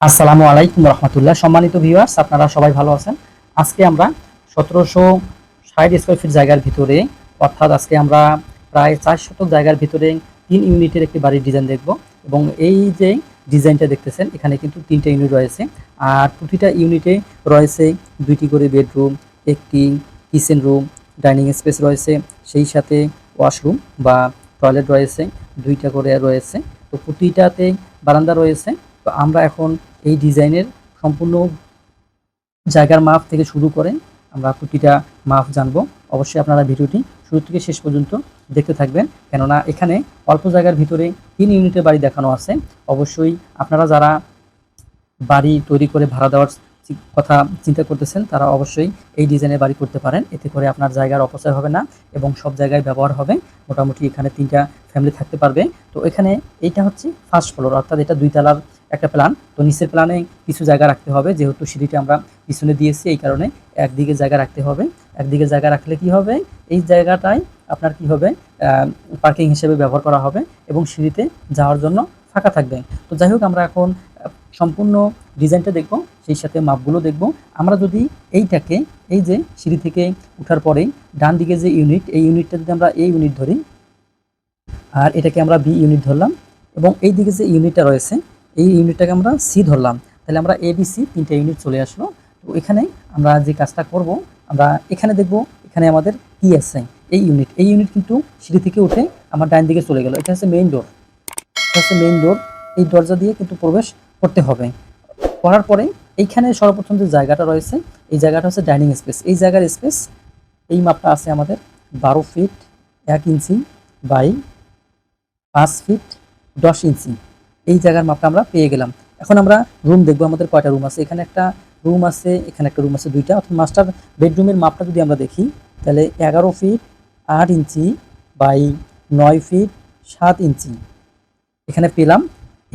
আসসালামু আলাইকুম রহমতুল্লাহ। সম্মানিত ভিউয়ার্স আপনারা সবাই ভালো আছেন? আজকে আমরা সতেরোশো ষাট স্কোয়ার ফিট জায়গার ভিতরে, অর্থাৎ আজকে আমরা প্রায় চার শতক জায়গার ভিতরে তিন ইউনিটের একটি বাড়ির ডিজাইন দেখব। এবং এই যে ডিজাইনটা দেখতেছেন, এখানে কিন্তু তিনটা ইউনিট রয়েছে। আর প্রতিটা ইউনিটে রয়েছে দুইটি করে বেডরুম একটি কিচেন রুম ডাইনিং স্পেস রয়েছে, সেই সাথে ওয়াশরুম বা টয়লেট রয়েছে, দুইটা করে রয়েছে। তো প্রতিটাতে বারান্দা রয়েছে। তো আমরা এখন এই ডিজাইনের সম্পূর্ণ জায়গার মাপ থেকে শুরু করে আমরা প্রতিটা মাপ জানব। অবশ্যই আপনারা ভিডিওটি শুরু থেকে শেষ পর্যন্ত দেখতে থাকবেন। কেননা এখানে অল্প জায়গার ভিতরে তিন ইউনিটের বাড়ি দেখানো আছে। অবশ্যই আপনারা যারা বাড়ি তৈরি করে ভাড়া দেওয়ার কথা চিন্তা করতেছেন, তারা অবশ্যই এই ডিজাইনের বাড়ি করতে পারেন। এতে করে আপনার জায়গার অপচয় হবে না এবং সব জায়গায় ব্যবহার হবে। মোটামুটি এখানে তিনটা ফ্যামিলি থাকতে পারবে। তো এখানে এইটা হচ্ছে ফার্স্ট ফ্লোর অর্থাৎ এটা দুই তলার একটা প্ল্যান তো নিচের প্ল্যানে কিছু জায়গা রাখতে হবে, যেহেতু সিঁড়িটা আমরা পিছনে দিয়েছি, এই কারণে একদিকে জায়গা রাখতে হবে। একদিকে জায়গা রাখলে কি হবে? এই জায়গাটাই আপনার কি হবে? পার্কিং হিসেবে ব্যবহার করা হবে এবং সিঁড়িতে যাওয়ার জন্য ফাঁকা থাকবে। তো যাই হোক, আমরা এখন সম্পূর্ণ ডিজাইনটা দেখব, সেই সাথে মাপগুলো দেখব। আমরা যদি এইটাকে, এই যে সিঁড়ি থেকে ওঠার পরেই ডান দিকে যে ইউনিট এই ইউনিটটা যদি আমরা এই ইউনিট ধরি, আর এটাকে আমরা বি ইউনিট ধরলাম এবং এই দিকে যে ইউনিটটা রয়েছে এই ইউনিটটাকে আমরা সি ধরলাম। তাহলে আমরা এ বি সি তিনটা ইউনিট চলে আসলো। তো এখানে আমরা যে কাজটা করব, আমরা এখানে দেখব, এখানে আমাদের কি আছে। এই ইউনিট এই ইউনিট কিন্তু সিঁড়ি থেকে উঠে আমার ডাইন দিকে চলে গেল। এটা হচ্ছে মেইন ডোর এটা হচ্ছে মেইন ডোর এই দরজা দিয়ে কিন্তু প্রবেশ করতে হবে। করার পরে এইখানে সর্বপ্রথম যে জায়গাটা রয়েছে, এই জায়গাটা হচ্ছে ডাইনিং স্পেস এই জায়গার স্পেস এই মাপটা আছে আমাদের বারো ফিট এক ইঞ্চি বাই পাঁচ ফিট দশ ইঞ্চি এই জায়গার মাপটা আমরা পেয়ে গেলাম। এখন আমরা রুম দেখব, আমাদের কয়টা রুম আছে? এখানে একটা রুম আছে, এখানে একটা রুম আছে দুইটা। অর্থাৎ মাস্টার বেডরুমের মাপটা যদি আমরা দেখি, তাহলে এগারো ফিট আট ইঞ্চি বাই নয় ফিট সাত ইঞ্চি। এখানে পেলাম।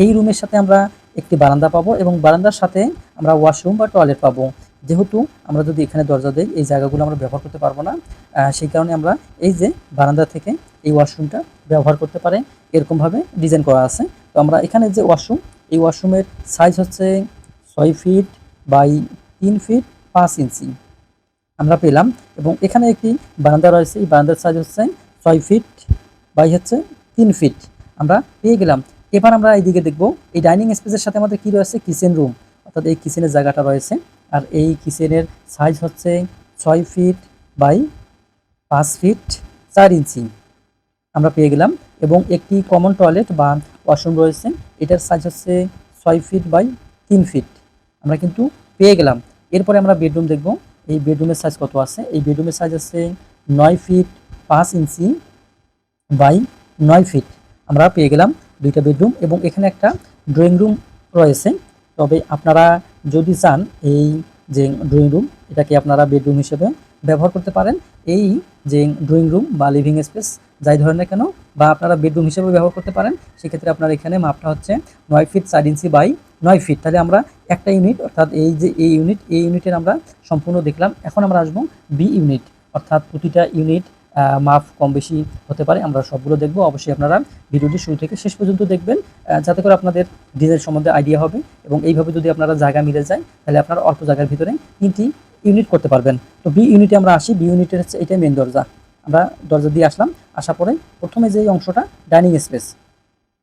এই রুমের সাথে আমরা একটি বারান্দা পাবো এবং বারান্দার সাথে আমরা ওয়াশরুম বা টয়লেট পাবো। যেহেতু আমরা যদি এখানে দরজা দিই, এই জায়গাগুলো আমরা ব্যবহার করতে পারব না। সেই কারণে আমরা এই যে বারান্দা থেকে এই ওয়াশরুমটা ব্যবহার করতে পারে। এরকমভাবে ডিজাইন করা আছে। তো আমরা এখানে যে ওয়াশরুম, এই ওয়াশরুমের সাইজ হচ্ছে ছয় ফিট বাই তিন ফিট পাঁচ ইঞ্চি আমরা পেলাম এবং এখানে একটি বারান্দা রয়েছে, এই বারান্দার সাইজ হচ্ছে ছয় ফিট বাই হচ্ছে তিন ফিট আমরা পেয়ে গেলাম। এবার আমরা এইদিকে দেখব, এই ডাইনিং স্পেসের সাথে আমাদের কি রয়েছে? কিচেন রুম অর্থাৎ এই কিচেনের জায়গাটা রয়েছে। আর এই কিচেনের সাইজ হচ্ছে ছয় ফিট বাই পাঁচ ফিট চার ইঞ্চি আমরা পেয়ে গেলাম। এবং একটি কমন টয়লেট বা ওয়াশরুম রয়েছে। এটার সাইজ হচ্ছে ছয় ফিট বাই তিন ফিট আমরা কিন্তু পেয়ে গেলাম। এরপরে আমরা বেডরুম দেখব। এই বেডরুমের সাইজ কত আছে? এই বেডরুমের সাইজ আছে নয় ফিট পাঁচ ইঞ্চি বাই নয় ফিট আমরা পেয়ে গেলাম দুইটা বেডরুম এবং এখানে একটা ড্রয়িং রুম রয়েছে। তবে আপনারা যদি চান এই যে ড্রয়িং রুম এটাকে আপনারা বেডরুম হিসেবে ব্যবহার করতে পারেন। এই যে ড্রয়িং রুম বা লিভিং স্পেস যাই ধরেন না কেন, বা আপনারা বেডরুম হিসেবে ব্যবহার করতে পারেন, সেক্ষেত্রে আপনার এখানে মাপটা হচ্ছে নয় ফিট চার ইঞ্চি বাই নয় ফিট। তাহলে আমরা একটা ইউনিট, অর্থাৎ এই যে এই ইউনিট, এই ইউনিটের আমরা সম্পূর্ণ দেখলাম। এখন আমরা আসব বি ইউনিট, অর্থাৎ প্রতিটা ইউনিট মাপ কম বেশি হতে পারে। আমরা সবগুলো দেখব। অবশ্যই আপনারা ভিডিওটি শুরু থেকে শেষ পর্যন্ত দেখবেন যাতে করে আপনাদের ডিজাইন সম্বন্ধে আইডিয়া হবে। এবং এইভাবে যদি আপনারা জায়গা মিলে যায়, তাহলে আপনারা অল্প জায়গার ভিতরে তিনটি ইউনিট করতে পারবেন। তো বি ইউনিটে আমরা আসি। বি ইউনিটের হচ্ছে এটাই মেন দরজা। আমরা দরজা দিয়ে আসলাম। আসার পরে প্রথমে যে অংশটা ডাইনিং স্পেস।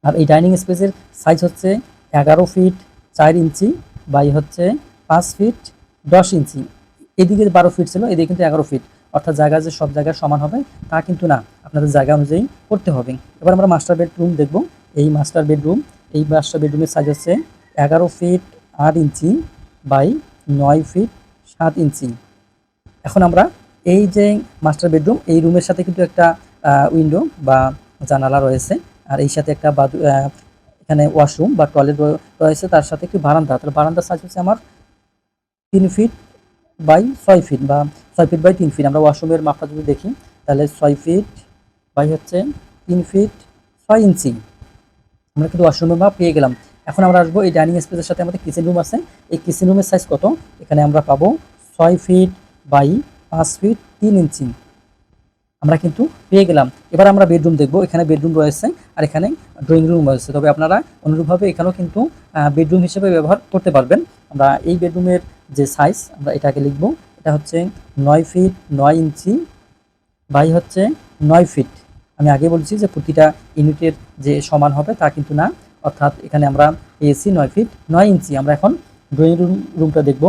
আর এই ডাইনিং স্পেসের সাইজ হচ্ছে এগারো ফিট চার ইঞ্চি বাই হচ্ছে পাঁচ ফিট দশ ইঞ্চি। এদিকে বারো ফিট ছিল, এদিকে কিন্তু এগারো ফিট। অর্থাৎ জায়গা যে সব জায়গায় সমান হবে, তা কিন্তু না। আপনাদের জায়গা অনুযায়ী করতে হবে। এবার আমরা মাস্টার বেডরুম দেখব। এই মাস্টার বেডরুম এই মাস্টার বেডরুমের সাইজ হচ্ছে এগারো ফিট আট ইঞ্চি বাই নয় ফিট সাত ইঞ্চি। এখন আমরা এই যে মাস্টার বেডরুম এই রুমের সাথে কিন্তু একটা উইন্ডো বা জানালা রয়েছে। আর এই সাথে একটা এখানে ওয়াশরুম বা টয়লেট রয়েছে। তার সাথে একটি বারান্দা। তাহলে বারান্দার সাইজ হচ্ছে আমার তিন ফিট বাই ছয় ফিট বা ছয় ফিট বাই তিন ফিট আমরা ওয়াশরুমের মাপটা যদি দেখি, তাহলে ছয় ফিট বাই হচ্ছে তিন ফিট ছয় ইঞ্চি আমরা কিন্তু ওয়াশরুমের মাপ পেয়ে গেলাম। এখন আমরা আসব এই ডাইনিং স্পেসের সাথে আমাদের কিচেন রুম আছে। এই কিচেন রুমের সাইজ কত? এখানে আমরা পাবো ছয় ফিট বাই পাঁচ ফিট তিন ইঞ্চি আমরা কিন্তু পেয়ে গেলাম। এবার আমরা বেডরুম দেখব। এখানে বেডরুম রয়েছে আর এখানে ড্রয়িং রুম রয়েছে। তবে আপনারা অনুরূপভাবে এখানেও কিন্তু বেডরুম হিসেবে ব্যবহার করতে পারবেন। আমরা এই বেডরুমের যে সাইজ আমরা এটাকে লিখব। এটা হচ্ছে নয় ফিট নয় ইঞ্চি বাই হচ্ছে নয় ফিট আমি আগে বলছি যে প্রতিটা ইউনিটের যে সমান হবে তা কিন্তু না। অর্থাৎ এখানে আমরা এসি নয় ফিট নয় ইঞ্চি আমরা এখন ড্রয়িং রুম রুমটা দেখব।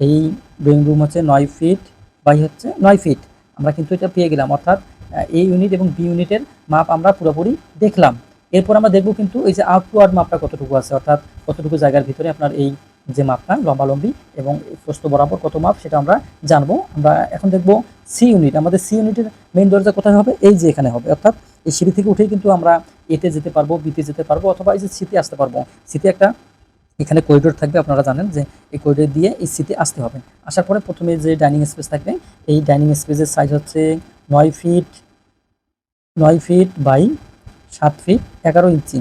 এই ড্রয়িং রুম হচ্ছে নয় ফিট বাই হচ্ছে নয় ফিট আমরা কিন্তু এটা পেয়ে গেলাম। অর্থাৎ এ ইউনিট এবং বি ইউনিটের মাপ আমরা পুরোপুরি দেখলাম। এরপর আমরা দেখব কিন্তু এই যে আউট টু আউট মাপটা কতটুকু আছে, অর্থাৎ কতটুকু জায়গার ভিতরে আপনার এই যে মাপটা লম্বালম্বি এবং প্রস্থ বরাবর কত মাপ সেটা আমরা জানব। আমরা এখন দেখব সি ইউনিট আমাদের সি ইউনিটের মেইন দরজা কোথায় হবে? এই যে এখানে হবে। অর্থাৎ, এই সিঁড়ি থেকে উঠেই কিন্তু আমরা এতে যেতে পারব বিতে যেতে পারব অথবা এই যে সিতে আসতে পারব। সিতে একটা এখানে করিডোর থাকবে, আপনারা জানেন যে এই করিডোর দিয়ে এই সিতে আসতে হবে। আসার পরে প্রথমে যে ডাইনিং স্পেস থাকবে, এই ডাইনিং স্পেসের সাইজ হচ্ছে নয় ফিট নয় ফিট বাই সাত ফিট এগারো ইঞ্চি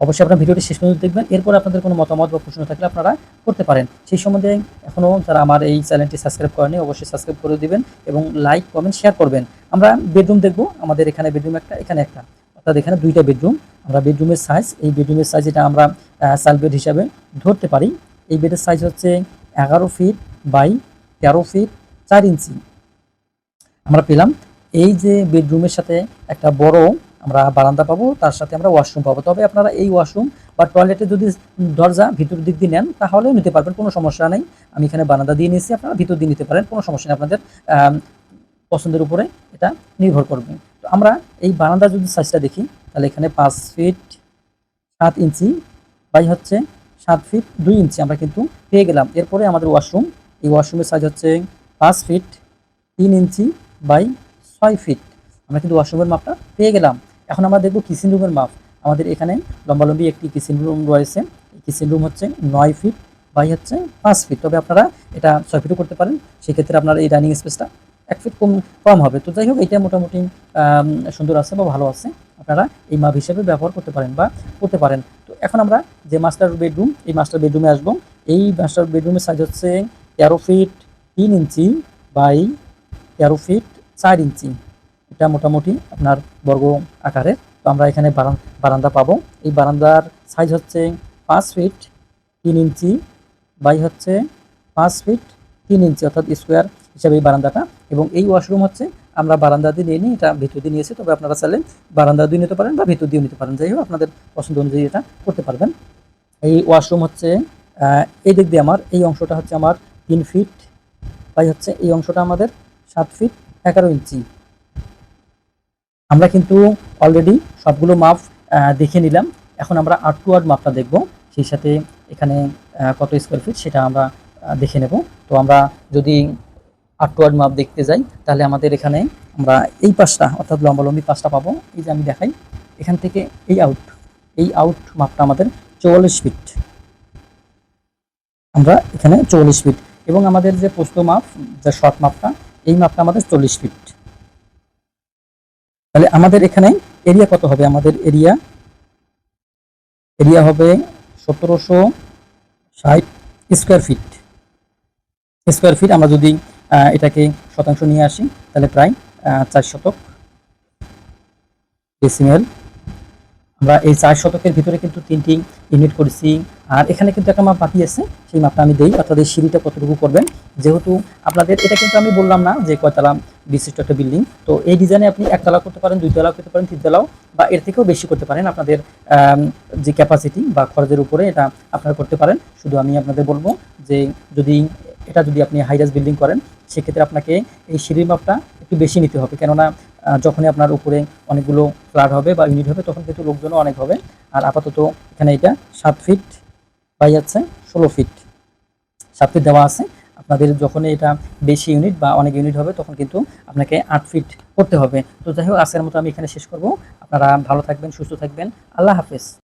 অবশ্যই আপনার ভিডিওটি শেষ পর্যন্ত দেখবেন। এরপর আপনাদের কোনো মতামত বা প্রশ্ন থাকলে আপনারা করতে পারেন। সেই সম্বন্ধে এখনও যারা আমার এই চ্যানেলটি সাবস্ক্রাইব করেনি অবশ্যই সাবস্ক্রাইব করে দিবেন এবং লাইক কমেন্ট শেয়ার করবেন। আমরা বেডরুম দেখব, আমাদের এখানে বেডরুম একটা, এখানে একটা। অর্থাৎ এখানে দুইটা বেডরুম আমরা বেডরুমের সাইজ এই বেডরুমের সাইজ এটা আমরা সাল বেড হিসাবে ধরতে পারি। এই বেডের সাইজ হচ্ছে এগারো ফিট বাই তেরো ফিট চার ইঞ্চি। আমরা পেলাম। এই যে বেডরুমের সাথে একটা বড় আমরা বারান্দা পাবো, তার সাথে আমরা ওয়াশরুম পাবো। তবে আপনারা এই ওয়াশরুম বা টয়লেটে যদি দরজা ভিতর দিক দিয়ে নেন, তাহলেও নিতে পারবেন, কোনো সমস্যা নেই। আমি এখানে বারান্দা দিয়ে নিয়েছি, আপনারা ভিতর দিয়ে নিতে পারেন, কোনো সমস্যা নেই। আপনাদের পছন্দের উপরে এটা নির্ভর করবে। আমরা এই বারান্দা যদি সাইজটা দেখি, তাহলে এখানে পাঁচ ফিট সাত ইঞ্চি বাই হচ্ছে সাত ফিট দুই ইঞ্চি আমরা কিন্তু পেয়ে গেলাম। এরপরে আমাদের ওয়াশরুম এই ওয়াশরুমের সাইজ হচ্ছে পাঁচ ফিট তিন ইঞ্চি বাই ছয় ফিট আমরা কিন্তু ওয়াশরুমের মাপটা পেয়ে গেলাম। এখন আমরা দেখব কিচেন রুমের মাপ। আমাদের এখানে লম্বালম্বি একটি কিচেন রুম রয়েছে। কিচেন রুম হচ্ছে নয় ফিট বাই হচ্ছে পাঁচ ফিট তবে আপনারা এটা ছয় ফিটও করতে পারেন। সেক্ষেত্রে আপনার এই ডাইনিং স্পেসটা এক ফিট কম কম হবে। তো যাই হোক, এটা মোটামুটি সুন্দর আছে বা ভালো আছে। আপনারা এই মাপ হিসেবে ব্যবহার করতে পারেন বা করতে পারেন। তো এখন আমরা যে মাস্টার বেডরুম এই মাস্টার বেডরুমে আসব। এই মাস্টার বেডরুমের সাইজ হচ্ছে তেরো ফিট তিন ইঞ্চি বাই তেরো ফিট চার ইঞ্চি। এটা মোটামুটি আপনার বর্গ আকারের। তো আমরা এখানে বারান- বারান্দা পাবো। এই বারান্দার সাইজ হচ্ছে পাঁচ ফিট তিন ইঞ্চি বাই হচ্ছে পাঁচ ফিট তিন ইঞ্চি। অর্থাৎ স্কোয়ার হিসাবে এই বারান্দাটা এবং এই ওয়াশরুম হচ্ছে, আমরা বারান্দা দিয়ে নিয়ে নিই এটা ভিতর দিয়ে নিয়েছি, তবে আপনারা চাইলে বারান্দা দিয়ে নিতে পারেন বা ভিতর দিয়ে নিতে পারেন। যাই হোক, আপনাদের পছন্দ অনুযায়ী এটা করতে পারবেন। এই ওয়াশরুম হচ্ছে এই দিক দিয়ে আমার, এই অংশটা হচ্ছে আমার তিন ফিট বাই হচ্ছে এই অংশটা আমাদের সাত ফিট এগারো ইঞ্চি আমরা কিন্তু অলরেডি সবগুলো মাপ দেখে নিলাম। এখন আমরা আট টু আট মাপটা দেখব, সেই সাথে এখানে কত স্কোয়ার ফিট সেটা আমরা দেখে নেব। তো আমরা যদি আট টু আট মাপ দেখতে যাই, তাহলে আমাদের এখানে আমরা এই পাশটা, অর্থাৎ লম্বালম্বি পাশটা পাবো। এই যে আমি দেখাই, এখান থেকে এই আউট এই আউট মাপটা আমাদের চৌয়াল্লিশ ফিট আমরা এখানে চৌয়াল্লিশ ফিট এবং আমাদের যে পোস্ত মাপ যে শর্ট মাপটা এই মাপটা আমাদের চল্লিশ ফিট তাহলে আমাদের এখানে এরিয়া কত হবে? আমাদের এরিয়া এরিয়া হবে সতেরোশো ষাট স্কোয়ার ফিট স্কোয়ার ফিট আমরা যদি এটাকে শতাংশ নিয়ে আসি, তাহলে প্রায় চার শতক ডেসিমেল আমরা এই চার শতকের ভিতরে কিন্তু তিনটি ইউনিট করেছি। আর এখানে কিন্তু একটা মাপ বাকি আছে, সেই মাপটা আমি দেই, অর্থাৎ এই সিঁড়িটা কতটুকু করবেন। যেহেতু আপনাদের, এটা কিন্তু আমি বললাম না যে কয়তলা বিশিষ্ট একটা বিল্ডিং তো এই ডিজাইনে আপনি একতলা করতে পারেন, দুইতলাও করতে পারেন, তিনতলাও, বা এর থেকেও বেশি করতে পারেন আপনাদের যে ক্যাপাসিটি বা খরচের উপরে এটা আপনারা করতে পারেন। শুধু আমি আপনাদের বলব যে যদি এটা যদি আপনি হাইরাস বিল্ডিং করেন, সেক্ষেত্রে আপনাকে এই সিঁড়ির মাপটা একটু বেশি নিতে হবে। কেননা যখনই আপনার উপরে অনেকগুলো ফ্ল্যাট হবে বা ইউনিট হবে, তখন কিন্তু লোকজনও অনেক হবে। আর আপাতত এখানে এটা সাত ফিট বাই যাচ্ছে ষোলো ফিট সাত ফিট দেওয়া আছে। আপনাদের যখন এটা বেশি ইউনিট বা অনেক ইউনিট হবে, তখন কিন্তু আপনাকে আট ফিট করতে হবে। তো যাই হোক, আজকের মতো আমি এখানে শেষ করব। আপনারা ভালো থাকবেন, সুস্থ থাকবেন। আল্লাহ হাফেজ।